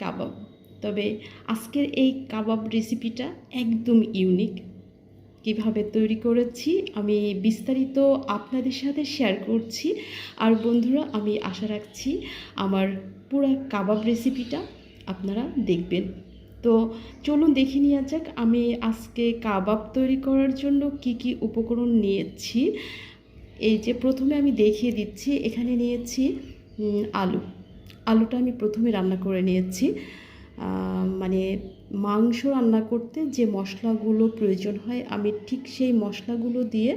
কাবাব। তবে আজকের এই কাবাব রেসিপিটা একদম ইউনিক কীভাবে তৈরি করেছি, আমি বিস্তারিত আপনাদের সাথে শেয়ার করছি। আর বন্ধুরা, আমি আশা রাখছি আমার পুরো কাবাব রেসিপিটা আপনারা দেখবেন। তো চলুন দেখে নেওয়া যাক, আমি আজকে কাবাব তৈরি করার জন্য কি কি উপকরণ নিয়েছি। এই যে প্রথমে আমি দেখিয়ে দিচ্ছি, এখানে নিয়েছি আলু। আলুটা আমি প্রথমে রান্না করে নিয়েছি। মানে মাংস রান্না করতে যে মশলাগুলো প্রয়োজন হয়, আমি ঠিক সেই মশলাগুলো দিয়ে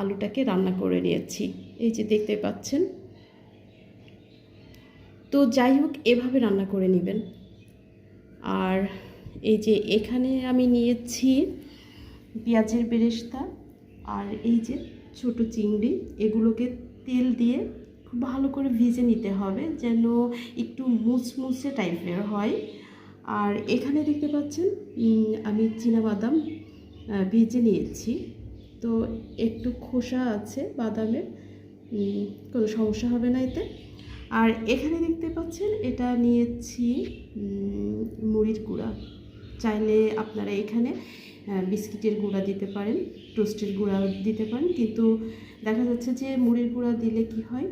আলুটাকে রান্না করে নিয়েছি। এই যে দেখতে পাচ্ছেন। তো যাই হোক, এভাবে রান্না করে নেবেন। আর এই যে এখানে আমি নিয়েছি পেঁয়াজের বেরেস্তা আর এই যে ছোট চিংড়ি, এগুলোকে তেল দিয়ে খুব ভালো করে ভেজে নিতে হবে যেন একটু মুচমুচে টাইপের হয়। আর এখানে দেখতে পাচ্ছেন আমি বাদাম ভেজে নিয়েছি। তো একটু খোসা আছে বাদামের কোনো সমস্যা হবে না এতে। আর এখানে দেখতে পাচ্ছেন, এটা নিয়েছি মুড়ির গুঁড়া। চাইলে আপনারা এখানে বিস্কিটের গুঁড়া দিতে পারেন। টোস্টের গুঁড়া দিতে পারেন, কিন্তু দেখা যাচ্ছে যে মুড়ির গুঁড়া দিলে কি হয়,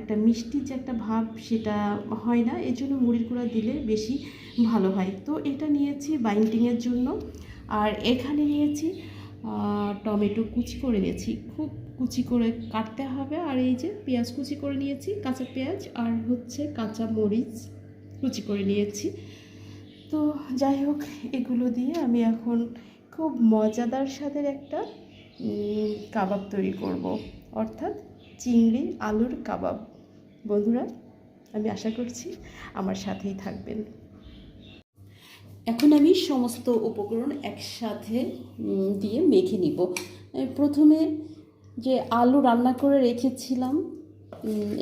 একটা মিষ্টি যে একটা ভাব সেটা হয় না এই জন্য মুড়ির গুঁড়া দিলে বেশি ভালো হয়। তো এটা নিয়েছি বাইন্ডিংয়ের জন্য, আর এখানে নিয়েছি টমেটো কুচি করে নিয়েছি। খুব কুচি করে কাটতে হবে, আর এই যে পেঁয়াজ কুচি করে নিয়েছি, কাঁচা পেঁয়াজ আর হচ্ছে কাঁচা মরিচ কুচি করে নিয়েছি। তো যাই হোক, এগুলো দিয়ে আমি এখন খুব মজাদার স্বাদের একটা কাবাব তৈরি করব। অর্থাৎ চিংড়ি আলুর কাবাব। বন্ধুরা, আমি আশা করছি আমার সাথেই থাকবেন। এখন আমি সমস্ত উপকরণ একসাথে দিয়ে মেখে নিব। প্রথমে যে আলু রান্না করে রেখেছিলাম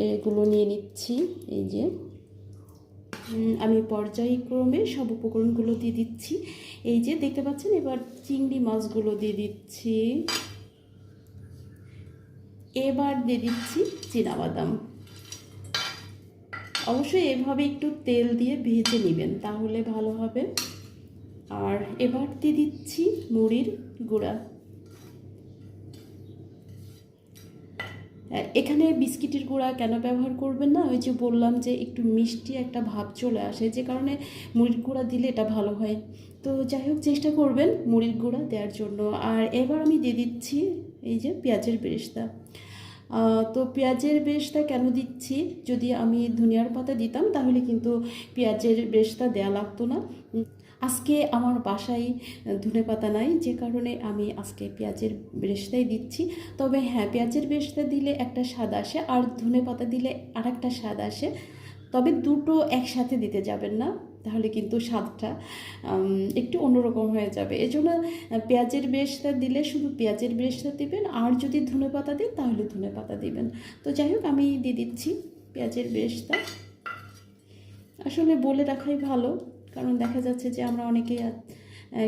এগুলো নিয়ে নিচ্ছি। এই যে আমি পর্যায়ক্রমে সব উপকরণগুলো দিয়ে দিচ্ছি। এই যে দেখতে পাচ্ছেন, এবার চিংড়ি মাছগুলো দিয়ে দিচ্ছি। এবার দিয়ে দিচ্ছি বাদাম অবশ্যই এভাবে একটু তেল দিয়ে ভেজে নেবেন, তাহলে ভালো হবে। আর এবার দিয়ে দিচ্ছি মুড়ির গুঁড়া। এখানে বিস্কিটের গুঁড়া কেন ব্যবহার করবেন না? ওই যে বললাম যে একটু মিষ্টি একটা ভাব চলে আসে, যে কারণে মুড়ির গুঁড়া দিলে এটা ভালো হয়। তো যাই হোক, চেষ্টা করবেন মুড়ির গুঁড়া দেওয়ার জন্য। আর এবার আমি দিয়ে দিচ্ছি এই যে পেঁয়াজের বেরেস্তা। তো পেঁয়াজের বেরেস্তা কেন দিচ্ছি? যদি আমি ধনিয়ার পাতা দিতাম, তাহলে কিন্তু পেঁয়াজের বেরেস্তা দেয়া লাগতো না। আজকে আমার বাসায় ধনে পাতা নাই, যে কারণে আমি আজকে পেঁয়াজের বেরেস্তাই দিচ্ছি। তবে হ্যাঁ পেঁয়াজের বেরেস্তা দিলে একটা স্বাদ আসে, আর ধনে পাতা দিলে আর একটা স্বাদ আসে। তবে দুটো একসাথে দিতে যাবেন না। তাহলে কিন্তু স্বাদটা একটু অন্যরকম হয়ে যাবে। এজন্য পেঁয়াজের বেরেস্তা দিলে শুধু পেঁয়াজের বেরেস্তা দিবেন, আর যদি ধনে পাতা দেন তাহলে ধনে পাতা দিবেন। তো যাই হোক, আমি দিয়ে দিচ্ছি পেঁয়াজের বেরেস্তা। আসলে বলে রাখাই ভালো, কারণ দেখা যাচ্ছে যে আমরা অনেকে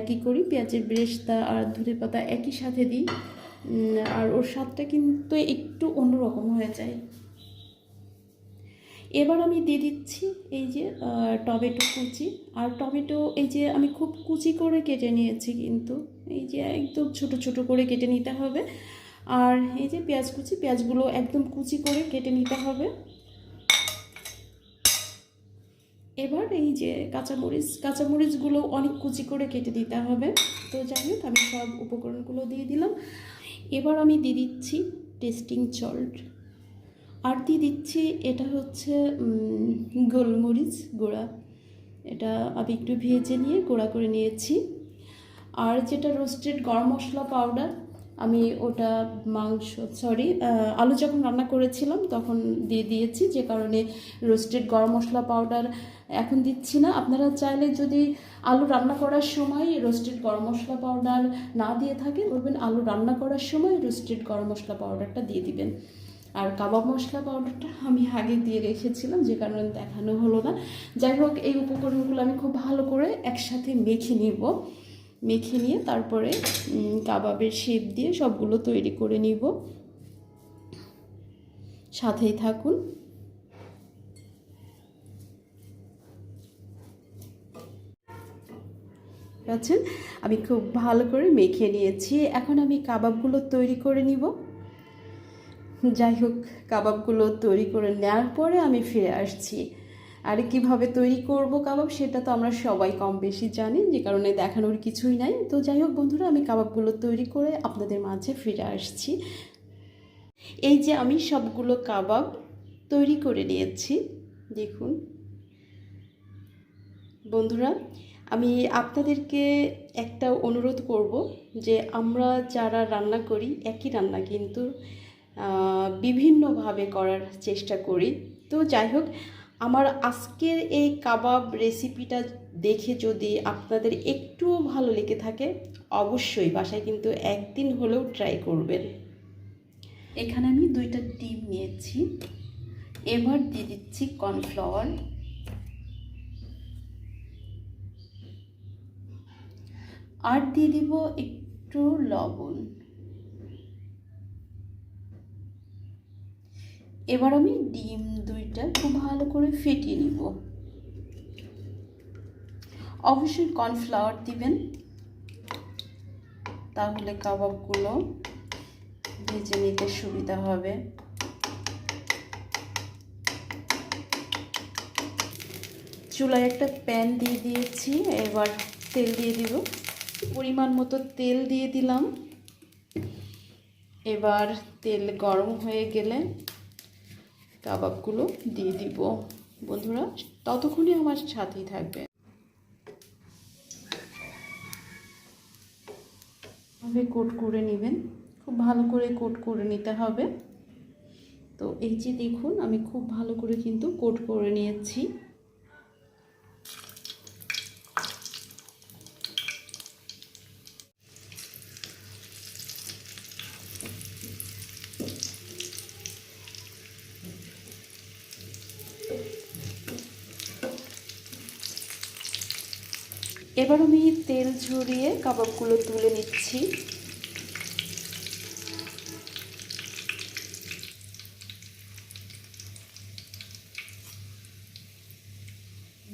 কি করি, পেঁয়াজের বেরেস্তা আর ধনে পাতা একই সাথে দিই আর ওর স্বাদটা কিন্তু একটু অন্যরকম হয়ে যায়। এবার আমি দিয়ে দিচ্ছি এই যে টমেটো কুচি। আর টমেটো, এই যে আমি খুব কুচি করে কেটে নিয়েছি কিন্তু। এই যে একদম ছোট ছোট করে কেটে নিতে হবে। আর এই যে পেঁয়াজ কুচি, পেঁয়াজগুলো একদম কুচি করে কেটে নিতে হবে। এবার এই যে কাঁচামরিচ, কাঁচামরিচগুলো অনেক কুচি করে কেটে দিতে হবে। তো যাই হোক, আমি সব উপকরণগুলো দিয়ে দিলাম। এবার আমি দিয়ে দিচ্ছি টেস্টিং সল্ট। আর দিয়ে দিচ্ছি, এটা হচ্ছে গোলমরিচ গুঁড়া। এটা আমি একটু ভেজে নিয়ে গুঁড়া করে নিয়েছি। আর যেটা রোস্টেড গরম মশলা পাউডার আমি ওটা মাংস সরি আলু যখন রান্না করেছিলাম তখন দিয়ে দিয়েছি, যে কারণে রোস্টেড গরম মশলা পাউডার এখন দিচ্ছি না। আপনারা চাইলে যদি আলু রান্না করার সময় রোস্টেড গরম মশলা পাউডার না দিয়ে থাকে বলবেন আলু রান্না করার সময় রোস্টেড গরম মশলা পাউডারটা দিয়ে দিবেন। আর কাবাব মশলা পাউডারটা আমি আগে দিয়ে রেখেছিলাম, যে কারণে দেখানো হলো না। যাই হোক, এই উপকরণগুলো আমি খুব ভালো করে একসাথে মেখে নিব। মেখে নিয়ে তারপরে কাবাবের শেপ দিয়ে সবগুলো তৈরি করে নিব। সাথেই থাকুন। আচ্ছা, আমি খুব ভালো করে মেখে নিয়েছি। এখন আমি কাবাবগুলো তৈরি করে নিব। যাই হোক, কাবাবগুলো তৈরি করে নেওয়ার পরে আমি ফিরে আসছি। আর কীভাবে তৈরি করব কাবাব সেটা তো আমরা সবাই কম বেশি জানি, যে কারণে দেখানোর কিছুই নাই। তো যাই হোক বন্ধুরা, আমি কাবাবগুলো তৈরি করে আপনাদের মাঝে ফিরে আসছি। এই যে আমি সবগুলো কাবাব তৈরি করে নিয়েছি, দেখুন। বন্ধুরা, আমি আপনাদেরকে একটা অনুরোধ করব যে আমরা যারা রান্না করি, একই রান্না কিন্তু বিভিন্নভাবে করার চেষ্টা করি। তো যাই হোক আমার আজকের এই কাবাব রেসিপিটা দেখে যদি আপনাদের একটুও ভালো লেগে থাকে, অবশ্যই বাসায় কিন্তু একদিন হলেও ট্রাই করবেন। এখানে আমি দুইটা ডিম নিয়েছি। এবার দিয়ে দিচ্ছি কর্নফ্লাওয়ার আর দিয়ে দিব একটু লবণ। এবার আমি ডিম দুইটা খুব ভালো করে ফেটিয়ে নিব। অবশ্যই কর্নফ্লাওয়ার দিবেন। তাহলে কাবাবগুলো ভেজে নিতে সুবিধা হবে। চুলায় একটা প্যান দিয়ে দিয়েছি, এবার তেল দিয়ে দিব। পরিমাণ মতো তেল দিয়ে দিলাম। এবার তেল গরম হয়ে গেলে কাবাবগুলো দিয়ে দিব। বন্ধুরা ততক্ষণই আমার সাথেই থাকবে ভাবে কোট করে নেবেন। খুব ভালো করে কোট করে নিতে হবে। তো এই যে দেখুন, আমি খুব ভালো করে কিন্তু কোট করে নিয়েছি। এবার আমি তেল ঝরিয়ে কাবাবগুলো তুলে নিচ্ছি।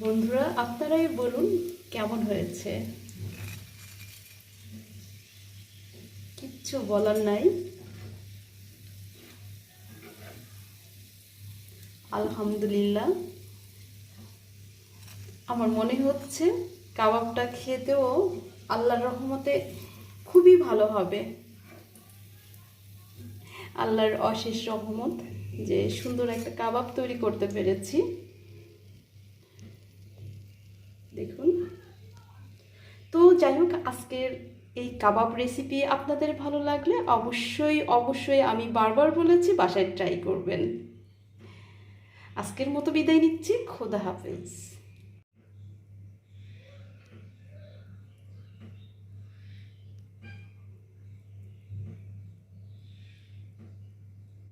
বন্ধুরা, আপনারাই বলুন কেমন হয়েছে? কিচ্ছু বলার নাই। আলহামদুলিল্লাহ। আমার মনে হচ্ছে কাবাবটা খেতেও আল্লাহর রহমতে খুবই ভালো হবে। আল্লাহর অশেষ রহমত যে সুন্দর একটা কাবাব তৈরি করতে পেরেছি। দেখুন। তো যাই হোক আজকের এই কাবাব রেসিপি আপনাদের ভালো লাগলে অবশ্যই অবশ্যই আমি বারবার বলেছি, বাসায় ট্রাই করবেন। আজকের মতো বিদায় নিচ্ছি। খোদা হাফেজ।